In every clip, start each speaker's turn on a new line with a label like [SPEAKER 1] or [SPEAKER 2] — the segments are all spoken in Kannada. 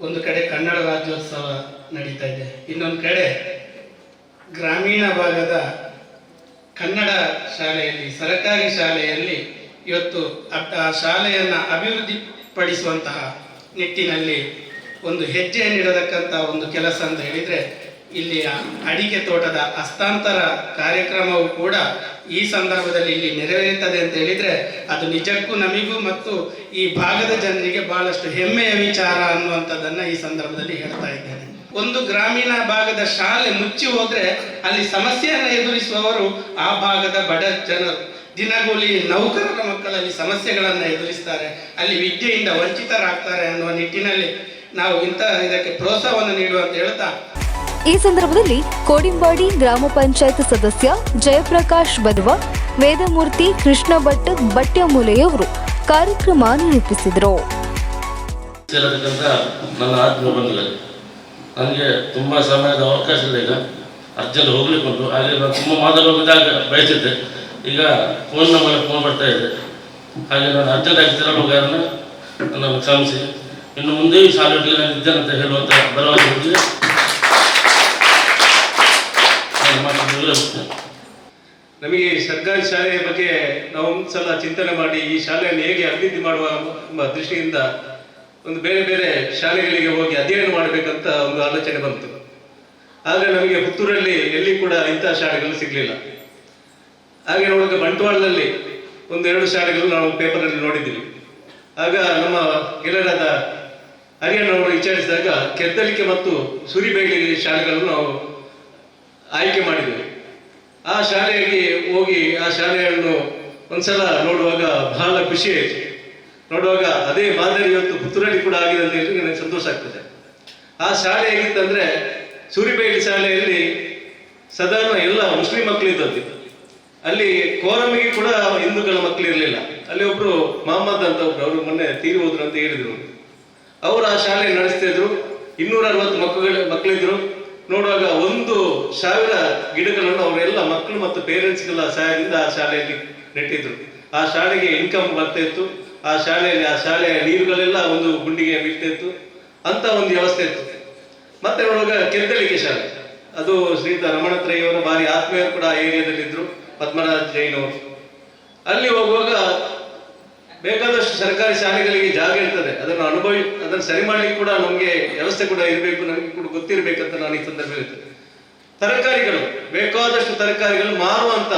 [SPEAKER 1] ಒಂದು ಕಡೆ ಕನ್ನಡ ರಾಜ್ಯೋತ್ಸವ ನಡೀತಾ ಇದೆ. ಇನ್ನೊಂದು ಕಡೆ ಗ್ರಾಮೀಣ ಭಾಗದ ಕನ್ನಡ ಶಾಲೆಯಲ್ಲಿ, ಸರ್ಕಾರಿ ಶಾಲೆಯಲ್ಲಿ ಇವತ್ತು ಆ ಶಾಲೆಯನ್ನು ಅಭಿವೃದ್ಧಿಪಡಿಸುವಂತಹ ನಿಟ್ಟಿನಲ್ಲಿ ಒಂದು ಹೆಜ್ಜೆ ನೀಡತಕ್ಕಂಥ ಒಂದು ಕೆಲಸ ಅಂತ ಹೇಳಿದರೆ ಇಲ್ಲಿ ಆ ಅಡಿಕೆ ತೋಟದ ಹಸ್ತಾಂತರ ಕಾರ್ಯಕ್ರಮವು ಕೂಡ ಈ ಸಂದರ್ಭದಲ್ಲಿ ಇಲ್ಲಿ ನೆರವೇರುತ್ತದೆ ಅಂತ ಹೇಳಿದರೆ ಅದು ನಿಜಕ್ಕೂ ನಮಿಗೂ ಮತ್ತು ಈ ಭಾಗದ ಜನರಿಗೆ ಬಹಳಷ್ಟು ಹೆಮ್ಮೆಯ ವಿಚಾರ ಅನ್ನುವಂಥದ್ದನ್ನು ಈ ಸಂದರ್ಭದಲ್ಲಿ ಹೇಳ್ತಾ ಇದ್ದೇನೆ. ಒಂದು ಗ್ರಾಮೀಣ ಭಾಗದ ಶಾಲೆ ಮುಚ್ಚಿ ಹೋದ್ರೆ ಅಲ್ಲಿ ಸಮಸ್ಯೆಯನ್ನು ಎದುರಿಸುವವರು ಆ ಭಾಗದ ಬಡ ಜನರು. ದಿನಗೂಲಿ ನೌಕರರ ಮಕ್ಕಳಲ್ಲಿ ಸಮಸ್ಯೆಗಳನ್ನು ಎದುರಿಸ್ತಾರೆ. ಅಲ್ಲಿ ವಿದ್ಯೆಯಿಂದ ವಂಚಿತರಾಗ್ತಾರೆ ಅನ್ನುವ ನಿಟ್ಟಿನಲ್ಲಿ ನಾವು ಇಂಥ ಇದಕ್ಕೆ ಪ್ರೋತ್ಸಾಹವನ್ನು ನೀಡುವಂತ ಹೇಳ್ತಾ
[SPEAKER 2] ಈ ಸಂದರ್ಭದಲ್ಲಿ ಕೋಡಿಂಬಾಡಿ ಗ್ರಾಮ ಪಂಚಾಯತ್ ಸದಸ್ಯ ಜಯಪ್ರಕಾಶ್ ಬದ್ವಾ, ವೇದಮೂರ್ತಿ ಕೃಷ್ಣ ಭಟ್ ಬಟ್ಯಮೂಲೆಯವರು ಕಾರ್ಯಕ್ರಮ ನಿರೂಪಿಸಿದರು.
[SPEAKER 3] ನನಗೆ ತುಂಬ ಸಮಯದ ಅವಕಾಶ ಇಲ್ಲ ಈಗ. ಅರ್ಜೆಂಟ್ ಹೋಗ್ಲಿಕ್ಕುಂಟು, ಹಾಗೆ ನಾನು ತುಂಬ ಮಾತಾಡೋದಾಗ ಬಯಸಿದ್ದೆ. ಈಗ ಫೋನ್ ನಂಬರ್ ಫೋನ್ ಬರ್ತಾ ಇದೆ. ಹಾಗೆ ನಾನು ಅರ್ಜೆಂಟ್ ಆಗಿ ತಿರಳುವ ನಾನು ಕ್ಷಮಿಸಿ. ಇನ್ನು ಮುಂದೆ ಈ ಶಾಲೆಯಲ್ಲಿ ನಾನು ಇದ್ದೇನೆ ಅಂತ ಹೇಳುವಂಥ ಭರವಸೆ
[SPEAKER 4] ನಮಗೆ ಸರ್ಕಾರಿ ಶಾಲೆಯ ಬಗ್ಗೆ ನಾವು ಒಂದ್ಸಲ ಚಿಂತನೆ ಮಾಡಿ ಈ ಶಾಲೆಯನ್ನು ಹೇಗೆ ಅಭಿವೃದ್ಧಿ ಮಾಡುವ ಎಂಬ ದೃಷ್ಟಿಯಿಂದ ಒಂದು ಬೇರೆ ಬೇರೆ ಶಾಲೆಗಳಿಗೆ ಹೋಗಿ ಅಧ್ಯಯನ ಮಾಡಬೇಕಂತ ಒಂದು ಆಲೋಚನೆ ಬಂತು. ಆದರೆ ನಮಗೆ ಪುತ್ತೂರಲ್ಲಿ ಎಲ್ಲಿ ಕೂಡ ಇಂತಹ ಶಾಲೆಗಳು ಸಿಗಲಿಲ್ಲ. ಹಾಗೆ ನೋಡಿದ ಬಂಟ್ವಾಳದಲ್ಲಿ ಒಂದು ಎರಡು ಶಾಲೆಗಳು ನಾವು ಪೇಪರಲ್ಲಿ ನೋಡಿದ್ದೀವಿ. ಆಗ ನಮ್ಮ ಗೆಳೆಯರಾದ ಹರಿಯಣ್ಣವರು ವಿಚಾರಿಸಿದಾಗ ಕೆದ್ದಲಿಕೆ ಮತ್ತು ಸುರಿಬೇಲಿ ಶಾಲೆಗಳನ್ನು ನಾವು ಆಯ್ಕೆ ಮಾಡಿದ್ದೇವೆ. ಆ ಶಾಲೆಗೆ ಹೋಗಿ ಆ ಶಾಲೆಯನ್ನು ಒಂದ್ಸಲ ನೋಡುವಾಗ ಬಹಳ ಖುಷಿ ಆಯಿತು. ನೋಡುವಾಗ ಅದೇ ಮಾದರಿ ಇವತ್ತು ಪುತ್ತೂರಲ್ಲಿ ಕೂಡ ಆಗಿದೆ ಅಂತ ಹೇಳಿ ನನಗೆ ಸಂತೋಷ ಆಗ್ತದೆ. ಆ ಶಾಲೆ ಹೇಗಿತ್ತಂದ್ರೆ ಸೂರಿಬೇಲಿ ಶಾಲೆಯಲ್ಲಿ ಸಾಧಾರಣ ಎಲ್ಲ ಮುಸ್ಲಿಂ ಮಕ್ಕಳು ಇದ್ದದ್ದು. ಅಲ್ಲಿ ಕೋರಮಿಗೆ ಕೂಡ ಹಿಂದೂಗಳ ಮಕ್ಕಳು ಇರಲಿಲ್ಲ. ಅಲ್ಲಿ ಒಬ್ರು ಮಹಮ್ಮದ್ ಅಂತ ಒಬ್ರು ಅವರು ಮೊನ್ನೆ ತೀರಿ ಹೋದ್ರು ಅಂತ ಹೇಳಿದ್ರು. ಅವರು ಆ ಶಾಲೆ ನಡೆಸ್ತಾ ಇದ್ರು. ಇನ್ನೂರ ಅರವತ್ತು ಮಕ್ಕಳು ಮಕ್ಕಳಿದ್ರು ನೋಡುವಾಗ ಒಂದು ಸಾವಿರ ಗಿಡಗಳನ್ನು ಅವರೆಲ್ಲ ಮಕ್ಕಳು ಮತ್ತು ಪೇರೆಂಟ್ಸ್ಗೆಲ್ಲ ಸಹಾಯದಿಂದ ಆ ಶಾಲೆಯಲ್ಲಿ ನೆಟ್ಟಿದ್ರು. ಆ ಶಾಲೆಗೆ ಇನ್ಕಮ್ ಬರ್ತಾ ಇತ್ತು ಆ ಶಾಲೆಯಲ್ಲಿ ಆ ಶಾಲೆಯ ನೀರುಗಳೆಲ್ಲ ಒಂದು ಗುಂಡಿಗೆ ಬೀಳ್ತಾ ಇತ್ತು ಅಂತ ಒಂದು ವ್ಯವಸ್ಥೆ ಇತ್ತು. ಮತ್ತೆ ನೋಡುವಾಗ ಕೆತ್ತಳಿಕೆ ಶಾಲೆ. ಅದು ಶ್ರೀಯುತ ರಮಣತ್ರಯ್ಯವರು ಭಾರಿ ಆತ್ಮೀಯರು ಕೂಡ ಏರಿಯಾದಲ್ಲಿ ಇದ್ರು ಪದ್ಮರಾಜ್ ಜೈನ್ ಅಲ್ಲಿ ಹೋಗುವಾಗ ಬೇಕಾದಷ್ಟು ಸರ್ಕಾರಿ ಶಾಲೆಗಳಿಗೆ ಜಾಗ ಇರ್ತದೆ. ಅದನ್ನು ಅನುಭವಿ, ಅದನ್ನು ಸರಿ ಮಾಡ್ಲಿಕ್ಕೆ ಕೂಡ ನಮಗೆ ವ್ಯವಸ್ಥೆ ಕೂಡ ಇರಬೇಕು, ನಮಗೆ ಕೂಡ ಗೊತ್ತಿರಬೇಕಂತ ನಾನು ಈ ಸಂದರ್ಭ ಹೇಳ್ತೇನೆ. ತರಕಾರಿಗಳು, ಬೇಕಾದಷ್ಟು ತರಕಾರಿಗಳು ಮಾರುವಂತ,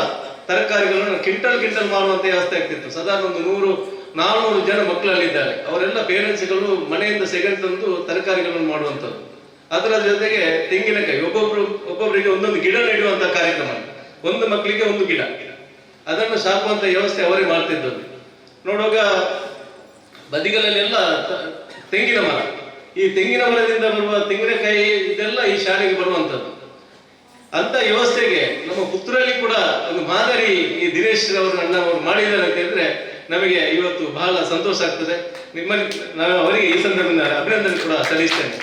[SPEAKER 4] ತರಕಾರಿಗಳನ್ನು ಕಿಂಟಲ್ ಕಿಂಟಲ್ ಮಾರುವಂತ ವ್ಯವಸ್ಥೆ ಆಗ್ತಿತ್ತು. ಸಾಧಾರಣ ಒಂದು ನೂರು, ನಾಲ್ನೂರು ಜನ ಮಕ್ಕಳಲ್ಲಿದ್ದಾರೆ. ಅವರೆಲ್ಲ ಪೇರೆಂಟ್ಸ್ಗಳು ಮನೆಯಿಂದ ಸೆಗಣಿ ತಂದು ತರಕಾರಿಗಳನ್ನು ಮಾಡುವಂಥದ್ದು. ಅದರ ಜೊತೆಗೆ ತೆಂಗಿನಕಾಯಿ, ಒಬ್ಬೊಬ್ರು ಒಬ್ಬೊಬ್ಬರಿಗೆ ಒಂದೊಂದು ಗಿಡ ನೆಡುವಂತ ಕಾರ್ಯಕ್ರಮ. ಒಂದು ಮಕ್ಕಳಿಗೆ ಒಂದು ಗಿಡ. ಅದನ್ನು ಸಾಕುವಂತ ವ್ಯವಸ್ಥೆ ಅವರೇ ಮಾಡ್ತಿದ್ದದ್ದು. ನೋಡುವಾಗ ಬದಿಗಳಲ್ಲೆಲ್ಲ ಎಲ್ಲ ತೆಂಗಿನ ಮರ. ಈ ತೆಂಗಿನ ಮರದಿಂದ ಬರುವ ತೆಂಗಿನಕಾಯಿ ಇದೆಲ್ಲ ಈ ಶಾಲೆಗೆ ಬರುವಂತದ್ದು ಅಂತ ವ್ಯವಸ್ಥೆಗೆ ನಮ್ಮ ಪುತ್ತೂರಲ್ಲಿ ಕೂಡ ಒಂದು ಮಾದರಿ ಈ ದಿನೇಶ್ ಅವರು ಅಣ್ಣ ಅವರು ಮಾಡಿದ್ದಾರೆ ಅಂತ ಹೇಳಿದ್ರೆ ನಮಗೆ ಇವತ್ತು ಬಹಳ ಸಂತೋಷ ಆಗ್ತದೆ. ನಿಮ್ಮಲ್ಲಿ ನಾನು ಅವರಿಗೆ ಈ ಸಂದರ್ಭದಲ್ಲಿ ಅಭಿನಂದನೆ ಕೂಡ ಸಲ್ಲಿಸ್ತೇನೆ.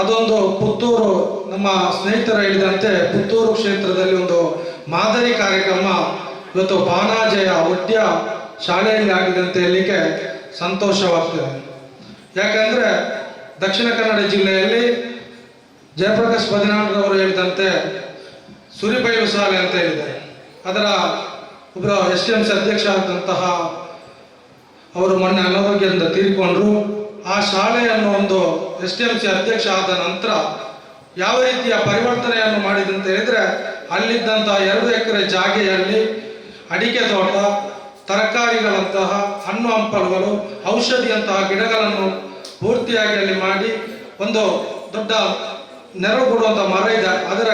[SPEAKER 5] ಅದೊಂದು ಪುತ್ತೂರು ನಮ್ಮ ಸ್ನೇಹಿತರ ಹೇಳಿದಂತೆ ಪುತ್ತೂರು ಕ್ಷೇತ್ರದಲ್ಲಿ ಒಂದು ಮಾದರಿ ಕಾರ್ಯಕ್ರಮ. ಇವತ್ತು ಬಾನಾಜಯ ಒಡ್ಯ ಶಾಲೆಯಲ್ಲಿ ಆಗಿದೆ ಅಂತ ಹೇಳಲಿಕ್ಕೆ ಸಂತೋಷವಾಗ್ತದೆ. ಯಾಕಂದ್ರೆ ದಕ್ಷಿಣ ಕನ್ನಡ ಜಿಲ್ಲೆಯಲ್ಲಿ ಜಯಪ್ರಕಾಶ್ ಬದಿನಾಡ್ರವರು ಹೇಳಿದಂತೆ ಸುರಿಬೈಲು ಶಾಲೆ ಅಂತ ಹೇಳಿದೆ ಅದರ ಒಬ್ಬರ ಎಸ್ ಎಂ ಸಿ ಅಧ್ಯಕ್ಷ ಆದಂತಹ ಅವರು ಮೊನ್ನೆ ಅನಾರೋಗ್ಯದಿಂದ ತೀರಿಕೊಂಡ್ರು. ಆ ಶಾಲೆಯನ್ನು ಒಂದು ಎಸ್ ಟಿ ಎಂ ಸಿ ಅಧ್ಯಕ್ಷ ಆದ ನಂತರ ಯಾವ ರೀತಿಯ ಪರಿವರ್ತನೆಯನ್ನು ಮಾಡಿದಂತ ಹೇಳಿದ್ರೆ ಅಲ್ಲಿದ್ದಂಥ ಎರಡು ಎಕರೆ ಜಾಗೆಯಲ್ಲಿ ಅಡಿಕೆ ತೋಟ ತರಕಾರಿಗಳಂತಹ ಹಣ್ಣು ಹಂಪಲುಗಳು, ಔಷಧಿಯಂತಹ ಗಿಡಗಳನ್ನು ಪೂರ್ತಿಯಾಗಿ ಅಲ್ಲಿ ಮಾಡಿ ಒಂದು ದೊಡ್ಡ ನೆರವು ಕೊಡುವಂತ ಮರ ಇದೆ, ಅದರ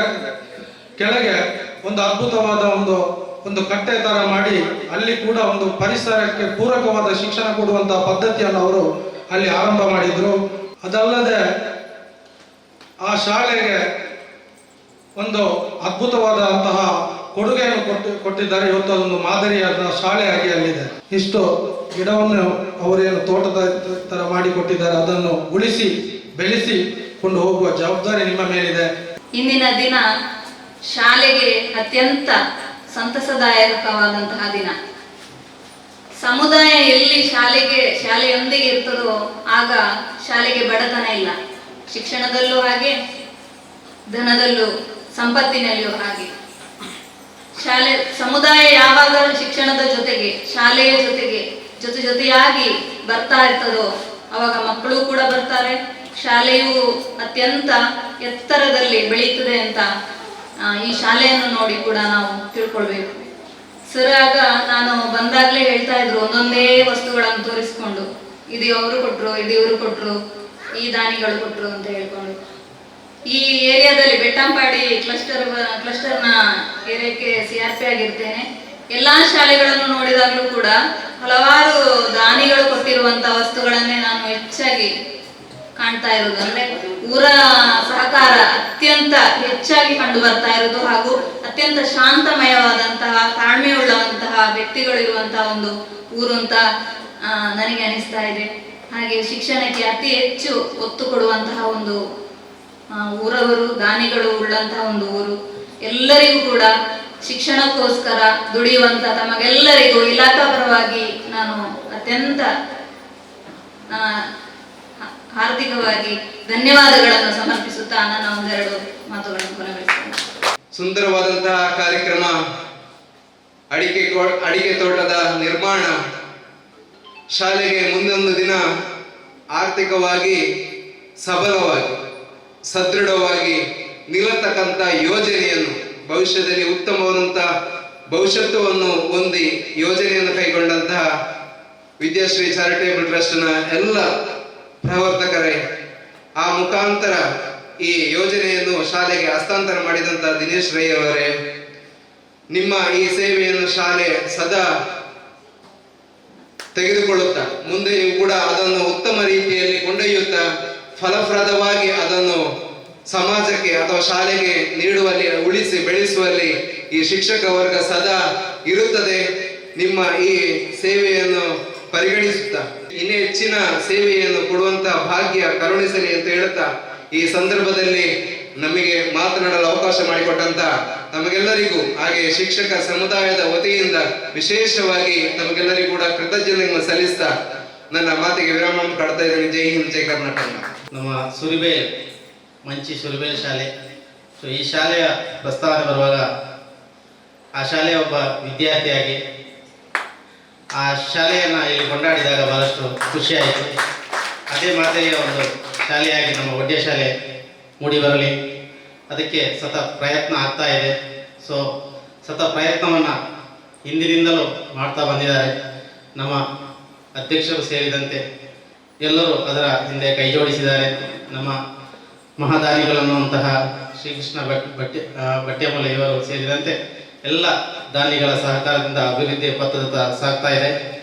[SPEAKER 5] ಕೆಳಗೆ ಒಂದು ಅದ್ಭುತವಾದ ಒಂದು ಒಂದು ಕಟ್ಟೆ ತರ ಮಾಡಿ ಅಲ್ಲಿ ಕೂಡ ಒಂದು ಪರಿಸರಕ್ಕೆ ಪೂರಕವಾದ ಶಿಕ್ಷಣ ಕೊಡುವಂತಹ ಪದ್ಧತಿಯನ್ನು ಅವರು ಅಲ್ಲಿ ಆರಂಭ ಮಾಡಿದ್ರು. ಅದಲ್ಲದೆ ಆ ಶಾಲೆಗೆ ಒಂದು ಅದ್ಭುತವಾದಂತಹ ಕೊಡುಗೆಯನ್ನು ಕೊಟ್ಟು ಕೊಟ್ಟಿದ್ದಾರೆ. ಇವತ್ತು ಅದೊಂದು ಮಾದರಿಯಾದ ಶಾಲೆಯಾಗಿ ಅಲ್ಲಿದೆ. ಇಷ್ಟು ಗಿಡವನ್ನು ಅವರೇನು ತೋಟದ ತರ ಮಾಡಿ ಕೊಟ್ಟಿದ್ದಾರೆ. ಅದನ್ನು ಉಳಿಸಿ, ಬೆಳೆಸಿ ಕೊಂಡು ಹೋಗುವ ಜವಾಬ್ದಾರಿ ನಿಮ್ಮ ಮೇಲಿದೆ.
[SPEAKER 6] ಇಂದಿನ ದಿನ ಶಾಲೆಗೆ ಅತ್ಯಂತ ಸಂತಸದಾಯಕವಾದಂತಹ ದಿನ. ಸಮುದಾಯ ಎಲ್ಲಿ ಶಾಲೆಗೆ, ಶಾಲೆಯೊಂದಿಗೆ ಇರ್ತದೋ ಆಗ ಶಾಲೆಗೆ ಬಡತನ ಇಲ್ಲ. ಶಿಕ್ಷಣದಲ್ಲೂ ಹಾಗೆ, ಧನದಲ್ಲೂ ಸಂಪತ್ತಿನಲ್ಲಿಯೂ ಹಾಗೆ. ಶಾಲೆ, ಸಮುದಾಯ ಯಾವಾಗಲೂ ಶಿಕ್ಷಣದ ಜೊತೆಗೆ, ಶಾಲೆಯ ಜೊತೆಗೆ, ಜೊತೆ ಜೊತೆಯಾಗಿ ಬರ್ತಾ ಇರ್ತದೋ, ಅವಾಗ ಮಕ್ಕಳು ಕೂಡ ಬರ್ತಾರೆ. ಶಾಲೆಯು ಅತ್ಯಂತ ಎತ್ತರದಲ್ಲಿ ಬೆಳೀತದೆ ಅಂತ ಈ ಶಾಲೆಯನ್ನು ನೋಡಿ ಕೂಡ ನಾವು ತಿಳ್ಕೊಳ್ಬೇಕು. ಸರ್ ನಾನು ಬಂದಾಗಲೇ ಹೇಳ್ತಾ ಇದ್ರು, ಒಂದೊಂದೇ ವಸ್ತುಗಳನ್ನು ತೋರಿಸ್ಕೊಂಡು, ಇದು ಅವರು ಕೊಟ್ರು, ಇದು ಇವರು ಕೊಟ್ರು, ಈ ದಾನಿಗಳು ಕೊಟ್ಟರು ಅಂತ ಹೇಳ್ಕೊಂಡು. ಈ ಏರಿಯಾದಲ್ಲಿ ಬೆಟ್ಟಂಪಾಡಿ ಕ್ಲಸ್ಟರ್ ಕ್ಲಸ್ಟರ್ನ ಏರಿಯಾಕ್ಕೆ ಸಿ ಆರ್ ಪಿ ಆಗಿರ್ತೇನೆ. ಎಲ್ಲಾ ಶಾಲೆಗಳನ್ನು ನೋಡಿದಾಗಲೂ ಕೂಡ ಹಲವಾರು ದಾನಿಗಳು ಕೊಟ್ಟಿರುವಂತಹ ವಸ್ತುಗಳನ್ನೇ ನಾನು ಹೆಚ್ಚಾಗಿ ಕಾಣ್ತಾ ಇರೋದು ಅಂದ್ರೆ ಊರ ಸಹಕಾರ ಅತ್ಯಂತ ಹೆಚ್ಚಾಗಿ ಕಂಡು ಬರ್ತಾ ಇರೋದು ಹಾಗೂ ಅತ್ಯಂತ ಶಾಂತಮಯವಾದಂತಹ, ತಾಳ್ಮೆಯುಳ್ಳವಂತಹ ವ್ಯಕ್ತಿಗಳಿರುವಂತಹ ಒಂದು ಊರು ಅಂತ ನನಗೆ ಅನಿಸ್ತಾ ಇದೆ. ಹಾಗೆ ಶಿಕ್ಷಣಕ್ಕೆ ಅತಿ ಹೆಚ್ಚು ಒತ್ತು ಕೊಡುವಂತಹ ಒಂದು ಊರವರು ದಾನಿಗಳು ಉಳ್ಳಂತಹ ಒಂದು ಊರು. ಎಲ್ಲರಿಗೂ ಕೂಡ ಶಿಕ್ಷಣಕ್ಕೋಸ್ಕರ ದುಡಿಯುವಂತ ತಮಗೆಲ್ಲರಿಗೂ ಇಲಾಖಾ ಪರವಾಗಿ ನಾನು ಅತ್ಯಂತ ಆ, ಹಾ- ಹಾರ್ದಿಕವಾಗಿ ಧನ್ಯವಾದಗಳನ್ನು ಸಮರ್ಪಿಸುತ್ತಾ ನನ್ನ ಒಂದೆರಡು ಮಾತುಗಳನ್ನು ಕೊನೆಗೊಳಿಸ್ತೇನೆ
[SPEAKER 7] ಸುಂದರವಾದಂತಹ ಕಾರ್ಯಕ್ರಮ ಅಡಿಕೆ ಅಡಿಕೆ ತೋಟದ ನಿರ್ಮಾಣ ಶಾಲೆಗೆ ಮುಂದೊಂದು ದಿನ ಆರ್ಥಿಕವಾಗಿ ಸಬಲವಾಗಿ. ಸದೃಢವಾಗಿ ನಿಲ್ಲತಕ್ಕಂಥ ಯೋಜನೆಯನ್ನು, ಭವಿಷ್ಯದಲ್ಲಿ ಉತ್ತಮವಾದಂತಹ ಭವಿಷ್ಯತ್ವವನ್ನು ಹೊಂದಿ ಯೋಜನೆಯನ್ನು ಕೈಗೊಂಡಂತಹ ವಿದ್ಯಾಶ್ರೀ ಚಾರಿಟೇಬಲ್ ಟ್ರಸ್ಟ್ನ ಎಲ್ಲ ಪ್ರವರ್ತಕರೇ, ಆ ಮುಖಾಂತರ ಈ ಯೋಜನೆಯನ್ನು ಶಾಲೆಗೆ ಹಸ್ತಾಂತರ ಮಾಡಿದಂತ ದಿನೇಶ್ ರೈ ಅವರೇ, ನಿಮ್ಮ ಈ ಸೇವೆಯನ್ನು ಶಾಲೆ ಸದಾ ತೆಗೆದುಕೊಳ್ಳುತ್ತಾ ನೀವು ಕೂಡ ಅದನ್ನು ಉತ್ತಮ ಕೊಂಡೊಯ್ಯುತ್ತಾ ಫಲಪ್ರದವಾಗಿ ಅದನ್ನು ಸಮಾಜಕ್ಕೆ ಅಥವಾ ಶಾಲೆಗೆ ನೀಡುವಲ್ಲಿ, ಉಳಿಸಿ ಬೆಳೆಸುವಲ್ಲಿ ಈ ಶಿಕ್ಷಕ ವರ್ಗ ಸದಾ ಇರುತ್ತದೆ. ನಿಮ್ಮ ಈ ಸೇವೆಯನ್ನು ಪರಿಗಣಿಸುತ್ತಾ, ಇನ್ನೇ ಹೆಚ್ಚಿನ ಸೇವೆಯನ್ನು ಕೊಡುವಂತ ಭಾಗ್ಯ ಕರುಣಿಸಲಿ ಅಂತ ಹೇಳುತ್ತಾ, ಈ ಸಂದರ್ಭದಲ್ಲಿ ನಮಗೆ ಮಾತನಾಡಲು ಅವಕಾಶ ಮಾಡಿಕೊಟ್ಟಂತ ನಮಗೆಲ್ಲರಿಗೂ, ಹಾಗೆ ಶಿಕ್ಷಕ ಸಮುದಾಯದ ವತಿಯಿಂದ ವಿಶೇಷವಾಗಿ ನಮಗೆಲ್ಲರಿಗೂ ಕೂಡ ಕೃತಜ್ಞತೆಯನ್ನು ಸಲ್ಲಿಸ್ತಾ ನನ್ನ ಮಾತಿಗೆ ವಿರಾಮ ಕಾಡ್ತಾ ಇದ್ದೇನೆ. ಜೈ ಹಿಂದ್, ಜೈ ಕರ್ನಾಟಕ.
[SPEAKER 8] ನಮ್ಮ ಸುರಿಬೆ, ಮಂಚಿ ಸುರಿಬೆ ಶಾಲೆ. ಸೊ ಈ ಶಾಲೆಯ ಪ್ರಸ್ತಾವನೆ ಬರುವಾಗ ಆ ಶಾಲೆಯ ಒಬ್ಬ ವಿದ್ಯಾರ್ಥಿಯಾಗಿ ಆ ಶಾಲೆಯನ್ನು ಇಲ್ಲಿ ಕೊಂಡಾಡಿದಾಗ ಬಹಳಷ್ಟು ಖುಷಿಯಾಯಿತು ಅದೇ ಮಾದರಿಯ ಒಂದು ಶಾಲೆಯಾಗಿ ನಮ್ಮ ಒಡ್ಡೆ ಶಾಲೆ ಮೂಡಿ ಬರಲಿ. ಅದಕ್ಕೆ ಸತ ಪ್ರಯತ್ನ ಆಗ್ತಾ ಇದೆ. ಸೊ ಸತ ಪ್ರಯತ್ನವನ್ನು ಹಿಂದಿನಿಂದಲೂ ಮಾಡ್ತಾ ಬಂದಿದ್ದಾರೆ. ನಮ್ಮ ಅಧ್ಯಕ್ಷರು ಸೇರಿದಂತೆ ಎಲ್ಲರೂ ಅದರ ಹಿಂದೆ ಕೈ ಜೋಡಿಸಿದ್ದಾರೆ. ನಮ್ಮ ಮಹಾದಾನಿಗಳನ್ನುವಂತಹ ಶ್ರೀಕೃಷ್ಣ ಬಟ್ಟೆ ಬಟ್ಟೆಮೂಲ ಇವರು ಸೇರಿದಂತೆ ಎಲ್ಲ ದಾನಿಗಳ ಸಹಕಾರದಿಂದ ಅಭಿವೃದ್ಧಿ ಪಥದತ್ತ ಸಾಗ್ತಾ ಇದೆ.